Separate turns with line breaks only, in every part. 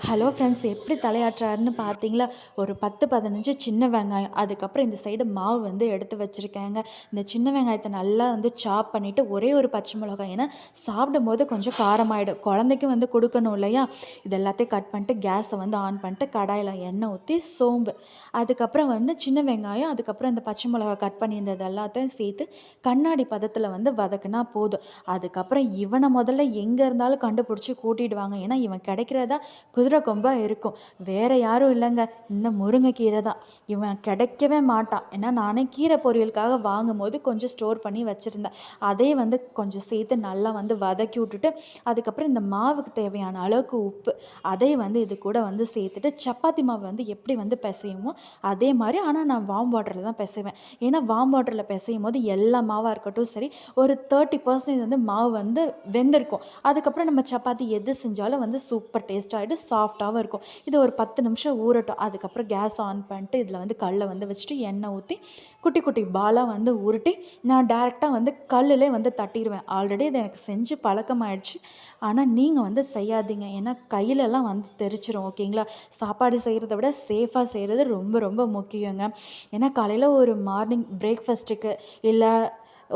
Hello friends எப்படி தலையாட்டுறாருன்னு பார்த்தீங்களா? ஒரு பத்து பதினஞ்சு சின்ன வெங்காயம். அதுக்கப்புறம் இந்த சைடு மாவு வந்து எடுத்து வச்சுருக்கேங்க. இந்த சின்ன வெங்காயத்தை நல்லா வந்து சாப் பண்ணிவிட்டு ஒரே ஒரு பச்சை மிளகாய் ஏன்னா சாப்பிடும் போது கொஞ்சம் காரமாயிடும். குழந்தைக்கும் வந்து கொடுக்கணும் இல்லையா? இது எல்லாத்தையும் கட் பண்ணிட்டு கேஸை வந்து ஆன் பண்ணிட்டு கடாயில் எண்ணெய் ஊற்றி சோம்பு. அதுக்கப்புறம் வந்து சின்ன வெங்காயம் அதுக்கப்புறம் இந்த பச்சை மிளகாய் கட் பண்ணியிருந்தது எல்லாத்தையும் சேர்த்து கண்ணாடி பதத்தில் வந்து வதக்குனா போதும். அதுக்கப்புறம் இவனை முதல்ல எங்கே இருந்தாலும் கண்டுபிடிச்சி கூட்டிடுவாங்க. ஏன்னா இவன் கிடைக்கிறதா குதிரை கொம்பாக இருக்கும். வேறு யாரும் இல்லைங்க. இந்த முருங்கைக்கீரை தான். இவன் கிடைக்கவே மாட்டான். ஏன்னா நானே கீரை பொரியலுக்காக வாங்கும் போது கொஞ்சம் ஸ்டோர் பண்ணி வச்சுருந்தேன். அதே வந்து கொஞ்சம் சேர்த்து நல்லா வந்து வதக்கி விட்டுட்டு அதுக்கப்புறம் இந்த மாவுக்கு தேவையான அளவுக்கு உப்பு அதே வந்து இது கூட வந்து சேர்த்துட்டு சப்பாத்தி மாவு வந்து எப்படி வந்து பிசையுமோ அதே மாதிரி ஆனால் நான் வாம் வாட்டரில் தான் பிசைவேன். ஏன்னா வாம் வாட்டரில் பிசையும் போது எல்லா மாவாக இருக்கட்டும் சரி ஒரு தேர்ட்டி பர்சன்டேஜ் வந்து மாவு வந்து வெந்திருக்கும். அதுக்கப்புறம் நம்ம சப்பாத்தி எது செஞ்சாலும் வந்து சூப்பர் டேஸ்ட் சாஃப்டாகவும் இருக்கும். இது ஒரு பத்து நிமிஷம் ஊறட்டும். அதுக்கப்புறம் கேஸ் ஆன் பண்ணிட்டு இதில் வந்து கல்லை வந்து வச்சுட்டு எண்ணெய் ஊற்றி குட்டி குட்டி பாலாக வந்து உருட்டி நான் டேரெக்டாக வந்து கல்லிலே வந்து தட்டிடுவேன் ஆல்ரெடி இது எனக்கு செஞ்சு பழக்கமாயிடுச்சு. ஆனால் நீங்கள் வந்து செய்யாதீங்க. ஏன்னா கையிலலாம் வந்து தெரிச்சிரும் ஓகேங்களா சாப்பாடு செய்கிறத விட சேஃபாக செய்கிறது ரொம்ப ரொம்ப முக்கியங்க. ஏன்னா காலையில் ஒரு மார்னிங் பிரேக்ஃபாஸ்ட்டுக்கு இல்லை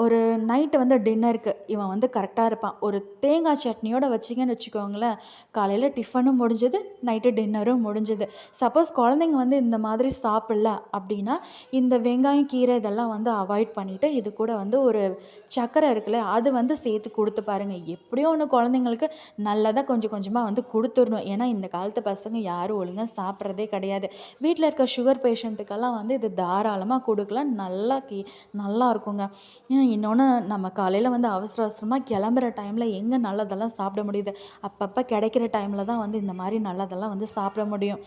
ஒரு நைட்டு வந்து டின்னருக்கு இவன் வந்து கரெக்டாக இருப்பான். ஒரு தேங்காய் சட்னியோடு வச்சிங்கன்னு வச்சுக்கோங்களேன் காலையில் டிஃபனும் முடிஞ்சது நைட்டு டின்னரும் முடிஞ்சது. சப்போஸ் குழந்தைங்க வந்து இந்த மாதிரி சாப்பிடல அப்படின்னா இந்த வெங்காயம் கீரை இதெல்லாம் வந்து அவாய்ட் பண்ணிவிட்டு இது கூட வந்து ஒரு சக்கரை இருக்குல்ல அது வந்து சேர்த்து கொடுத்து பாருங்கள் எப்படியோ ஒன்று குழந்தைங்களுக்கு நல்லதாக கொஞ்சம் கொஞ்சமாக வந்து கொடுத்துடணும். ஏன்னா இந்த காலத்து பசங்க யாரும் ஒழுங்காக சாப்பிட்றதே கிடையாது. வீட்டில் இருக்க சுகர் பேஷண்ட்டுக்கெல்லாம் வந்து இது தாராளமாக கொடுக்கலாம். நல்லா கீ நல்லா இருக்குங்க. இன்னொன்று நம்ம காலையில் வந்து அவசர அவசரமாக கிளம்புற டைமில் எங்கே நல்லதெல்லாம் சாப்பிட முடியுது? அப்பப்போ கிடைக்கிற டைமில் தான் வந்து இந்த மாதிரி நல்லதெல்லாம் வந்து சாப்பிட முடியும்.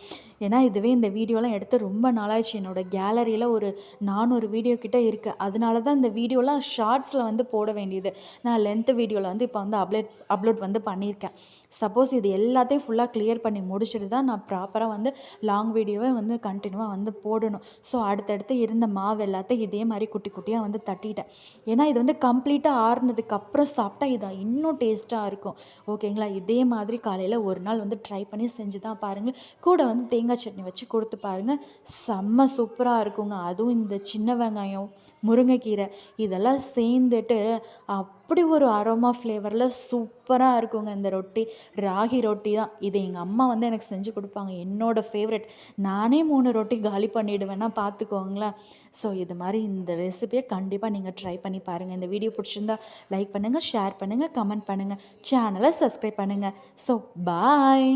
ஏன்னா இதுவே இந்த வீடியோலாம் எடுத்து ரொம்ப நாளாச்சு என்னோடய கேலரியில் ஒரு நானூறு வீடியோ கிட்டே இருக்குது அதனால தான் இந்த வீடியோலாம் ஷார்ட்ஸில் வந்து போட வேண்டியது. நான் லென்த்து வீடியோவில் வந்து இப்போ வந்து அப்லேட் அப்லோட் வந்து பண்ணியிருக்கேன். சப்போஸ் இது எல்லாத்தையும் ஃபுல்லாக கிளியர் பண்ணி முடிச்சுட்டு தான் நான் ப்ராப்பராக வந்து லாங் வீடியோவை வந்து கண்டினியூவாக வந்து போடணும். ஸோ அடுத்தடுத்து இருந்த மாவு எல்லாத்தையும் இதே மாதிரி குட்டி குட்டியாக வந்து தட்டிட்டேன். ஏன்னா இது வந்து கம்ப்ளீட்டாக ஆறுனதுக்கு அப்புறம் சாப்பிட்டா இது இன்னும் டேஸ்ட்டாக இருக்கும். ஓகேங்களா? இதே மாதிரி காலையில் ஒரு நாள் வந்து ட்ரை பண்ணி செஞ்சு தான் பாருங்கள் கூட வந்து தேங்காய் சட்னி வச்சு கொடுத்து பாருங்கள் செம்ம சூப்பராக இருக்குங்க. அதுவும் இந்த சின்ன வெங்காயம் முருங்கைக்கீரை இதெல்லாம் சேர்ந்துட்டு அப்படி ஒரு அரோமா ஃப்ளேவரில் சூப்பராக இருக்குங்க இந்த ரொட்டி. ராகி ரொட்டி தான். இது எங்கள் அம்மா வந்து எனக்கு செஞ்சு கொடுப்பாங்க. என்னோடய ஃபேவரெட் நானே மூணு ரொட்டி காலி பண்ணிவிடுவேன்னா பார்த்துக்கோங்களேன் ஸோ இது மாதிரி இந்த ரெசிபியை கண்டிப்பாக நீங்கள் ட்ரை பண்ணி பண்ணி பாருங்கள் இந்த வீடியோ பிடிச்சிருந்தா லைக் பண்ணுங்கள் ஷேர் பண்ணுங்கள் கமெண்ட் பண்ணுங்கள் சேனலை சப்ஸ்கிரைப் பண்ணுங்கள் ஸோ பாய்